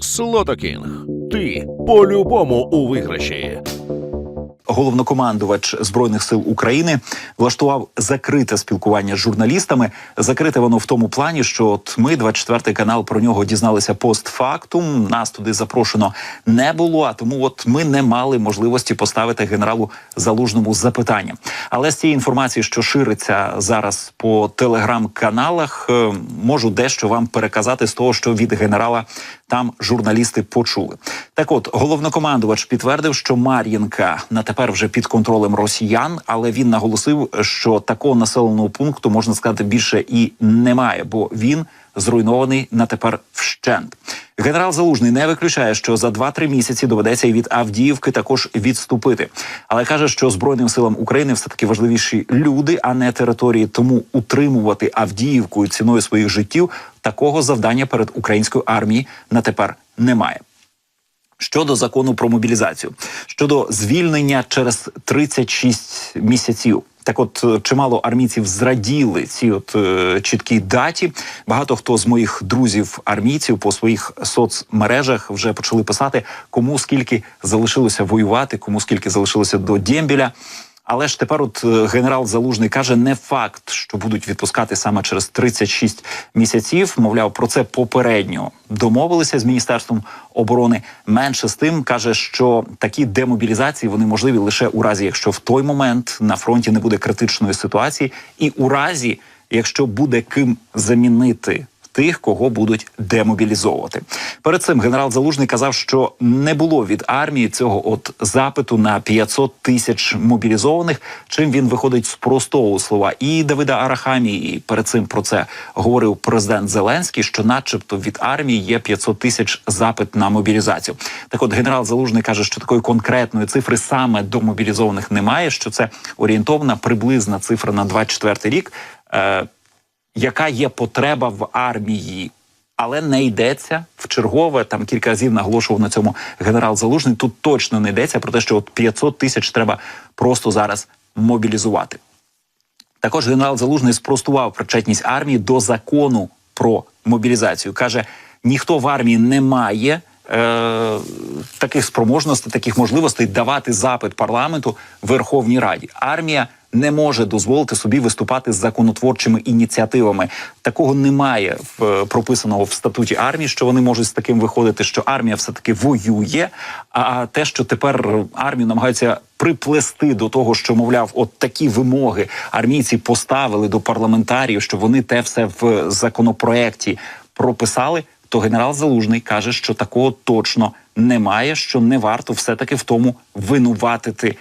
Слотокінг. Ти по-любому у виграші. головнокомандувач збройних сил України влаштував закрите спілкування з журналістами. Закрите воно в тому плані, що от ми, 24 канал, про нього дізналися постфактум. Нас туди запрошено не було. А тому, от ми не мали можливості поставити генералу залужному запитання. Але з цієї інформації, що шириться зараз по телеграм-каналах, е, можу дещо вам переказати з того, що від генерала там журналісти почули. Так, от головнокомандувач підтвердив, що Мар'їнка на тепер вже під контролем росіян, але він наголосив, що такого населеного пункту можна сказати більше і немає, бо він зруйнований на тепер вщент. Генерал Залужний не виключає, що за 2-3 місяці доведеться і від Авдіївки також відступити, але каже, що збройним силам України все таки важливіші люди, а не території. Тому утримувати Авдіївку ціною своїх життів такого завдання перед українською армією на тепер немає. Щодо закону про мобілізацію, щодо звільнення через 36 місяців. Так, от е, чимало армійців зраділи ці от е, чіткі даті. Багато хто з моїх друзів армійців по своїх соцмережах вже почали писати, кому скільки залишилося воювати, кому скільки залишилося до дембіля. Але ж тепер, от е, генерал Залужний каже, не факт, що будуть відпускати саме через 36 місяців. Мовляв, про це попередньо домовилися з міністерством оборони. Менше з тим каже, що такі демобілізації вони можливі лише у разі, якщо в той момент на фронті не буде критичної ситуації, і у разі, якщо буде ким замінити тих, кого будуть демобілізовувати. Перед цим генерал Залужний казав, що не було від армії цього от запиту на 500 тисяч мобілізованих. Чим він виходить спростовував слова і Давида Арахамії. І перед цим про це говорив президент Зеленський, що, начебто, від армії є 500 тисяч запит на мобілізацію. Так, от генерал Залужний каже, що такої конкретної цифри саме до мобілізованих немає. Що це орієнтовна приблизна цифра на 24 рік. Е, яка є потреба в армії, але не йдеться в чергове. Там кілька разів наголошував на цьому генерал Залужний. Тут точно не йдеться про те, що от 500 тисяч треба просто зараз мобілізувати. Також генерал Залужний спростував причетність армії до закону про мобілізацію. каже: ніхто в армії не має. Е, таких спроможностей, таких можливостей давати запит парламенту Верховній Раді. Армія не може дозволити собі виступати з законотворчими ініціативами. Такого немає в е, прописаного в статуті армії, що вони можуть з таким виходити, що армія все таки воює. А те, що тепер армію намагаються приплести до того, що мовляв, от такі вимоги армійці поставили до парламентарів, що вони те все в законопроекті прописали. То генерал Залужний каже, що такого точно немає, що не варто все таки в тому винуватити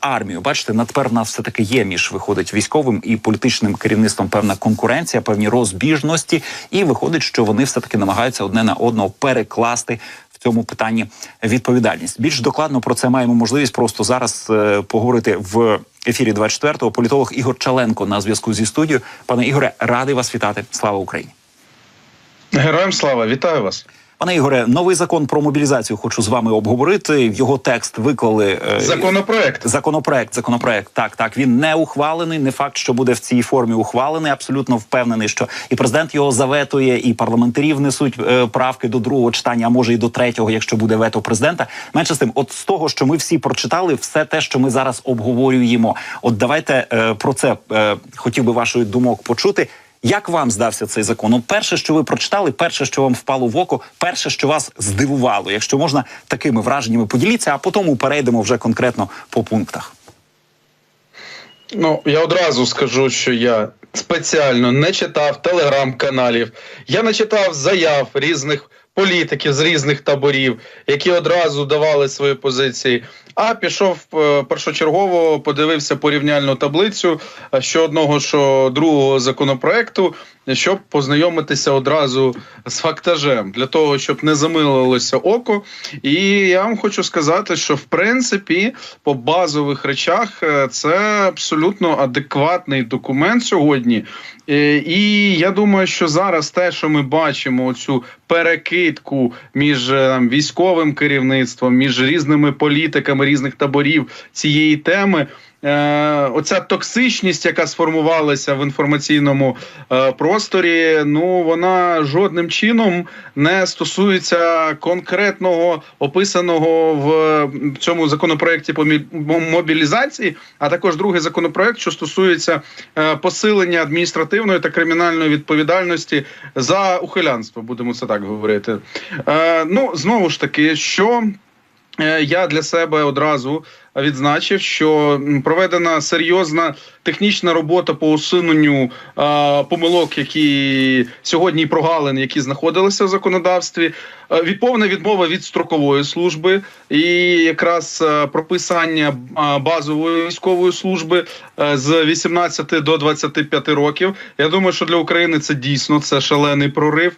армію. Бачите, на тепер в нас все таки є між виходить військовим і політичним керівництвом певна конкуренція, певні розбіжності, і виходить, що вони все таки намагаються одне на одного перекласти. В цьому питанні відповідальність більш докладно про це маємо можливість просто зараз е, поговорити в ефірі 24-го. Політолог Ігор Чаленко на зв'язку зі студією. Пане Ігоре, радий вас вітати. Слава Україні! Героям слава, вітаю вас. Пане Ігоре, новий закон про мобілізацію хочу з вами обговорити. Його текст виклали е, Законопроект. Законопроект, законопроект. Так, так. Він не ухвалений. Не факт, що буде в цій формі ухвалений. Абсолютно впевнений, що і президент його заветує, і парламентарі внесуть е, правки до другого читання, а може і до третього, якщо буде вето президента. Менше з тим, от з того, що ми всі прочитали, все те, що ми зараз обговорюємо. От давайте е, про це е, хотів би вашої думок почути. Як вам здався цей закон? Ну, перше, що ви прочитали, перше, що вам впало в око, перше, що вас здивувало, якщо можна такими враженнями поділіться, а потім перейдемо вже конкретно по пунктах. Ну я одразу скажу, що я спеціально не читав телеграм-каналів, я не читав заяв різних політиків з різних таборів, які одразу давали свої позиції. А пішов е, першочергово, подивився порівняльну таблицю е, що одного, що другого законопроекту, щоб познайомитися одразу з фактажем для того, щоб не замилилося око. І я вам хочу сказати, що в принципі по базових речах е, це абсолютно адекватний документ сьогодні. Е, І я думаю, що зараз те, що ми бачимо, цю перекидку між е, там, військовим керівництвом, між різними політиками різних таборів цієї теми. Е, оця токсичність, яка сформувалася в інформаційному е, просторі, ну вона жодним чином не стосується конкретного описаного в цьому законопроекті по мобілізації, а також другий законопроект, що стосується е, посилення адміністративної та кримінальної відповідальності за ухилянство, будемо це так говорити. Ну знову ж таки, що я для себе одразу відзначив, що проведена серйозна технічна робота по усуненню е, помилок, які сьогодні і прогалин, які знаходилися в законодавстві. Е, від повна відмова від строкової служби і якраз е, прописання базової військової служби е, з 18 до 25 років. Я думаю, що для України це дійсно це шалений прорив.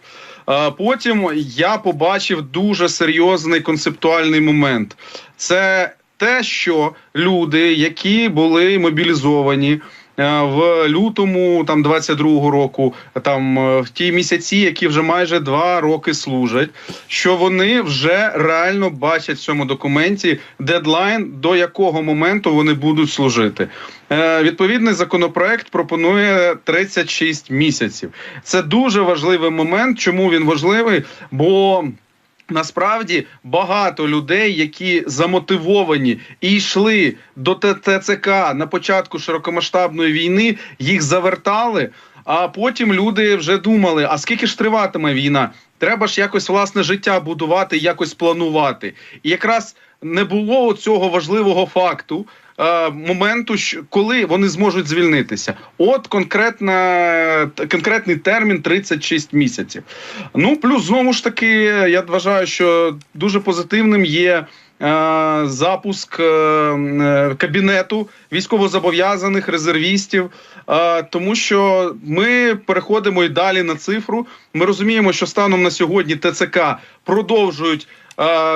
Потім я побачив дуже серйозний концептуальний момент. Це те, що люди, які були мобілізовані е, в лютому там 22-го року, там е, в ті місяці, які вже майже два роки служать, що вони вже реально бачать в цьому документі дедлайн, до якого моменту вони будуть служити. Е, Відповідний законопроект пропонує 36 місяців. Це дуже важливий момент. Чому він важливий? Бо Насправді багато людей, які замотивовані і йшли до ТТЦК ТЦК на початку широкомасштабної війни, їх завертали. А потім люди вже думали: а скільки ж триватиме війна? Треба ж якось власне життя будувати, якось планувати. І якраз не було цього важливого факту. е, Моменту, коли вони зможуть звільнитися, от конкретна конкретний термін 36 місяців. Ну плюс знову ж таки, я вважаю, що дуже позитивним є. Е, Запуск е, кабінету військовозобов'язаних резервістів, е, тому що ми переходимо і далі на цифру. Ми розуміємо, що станом на сьогодні ТЦК продовжують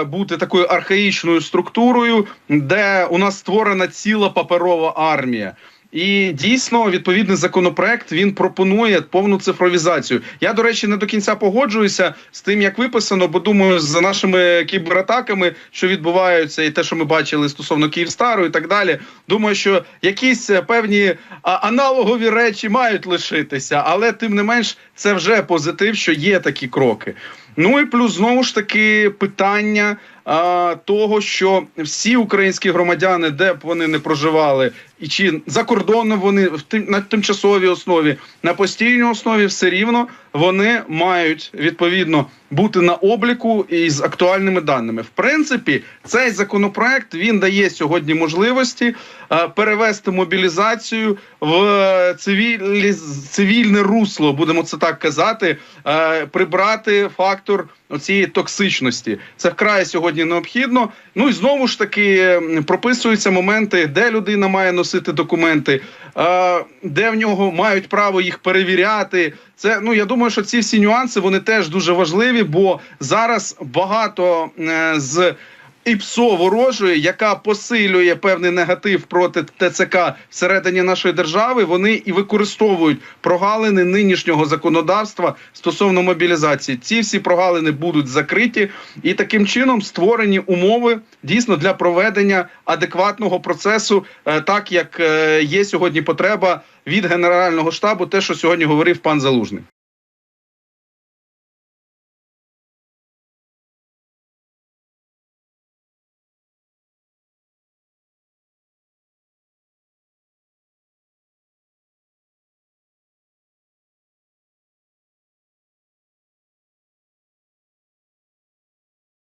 бути такою архаїчною структурою, де у нас створена ціла паперова армія. І дійсно відповідний законопроект він пропонує повну цифровізацію. Я до речі не до кінця погоджуюся з тим, як виписано, бо думаю, за нашими кібератаками, що відбуваються, і те, що ми бачили стосовно Київстару і так далі. Думаю, що якісь е, певні аналогові речі мають лишитися, але тим не менш це вже позитив, що є такі кроки. Ну і плюс знову ж таки питання того, що всі українські громадяни, де б вони не проживали, і чи за кордоном вони в тим на тимчасовій основі, на постійній основі, все рівно вони мають відповідно бути на обліку і з актуальними даними. В принципі, цей законопроект він дає сьогодні можливості е, перевести мобілізацію в цивілі, цивільне русло, будемо це так казати, е, прибрати фактор оцієї токсичності. Це вкрай сьогодні необхідно. Ну і знову ж таки прописуються моменти, де людина має носити документи, е, де в нього мають право їх перевіряти. Це ну я думаю, що ці всі нюанси вони теж дуже важливі, бо зараз багато е, з ІПСО ворожої, яка посилює певний негатив проти ТЦК всередині нашої держави, вони і використовують прогалини нинішнього законодавства стосовно мобілізації. Ці всі прогалини будуть закриті, і таким чином створені умови дійсно для проведення адекватного процесу, е, так як е, є сьогодні потреба від генерального штабу, те, що сьогодні говорив пан Залужний.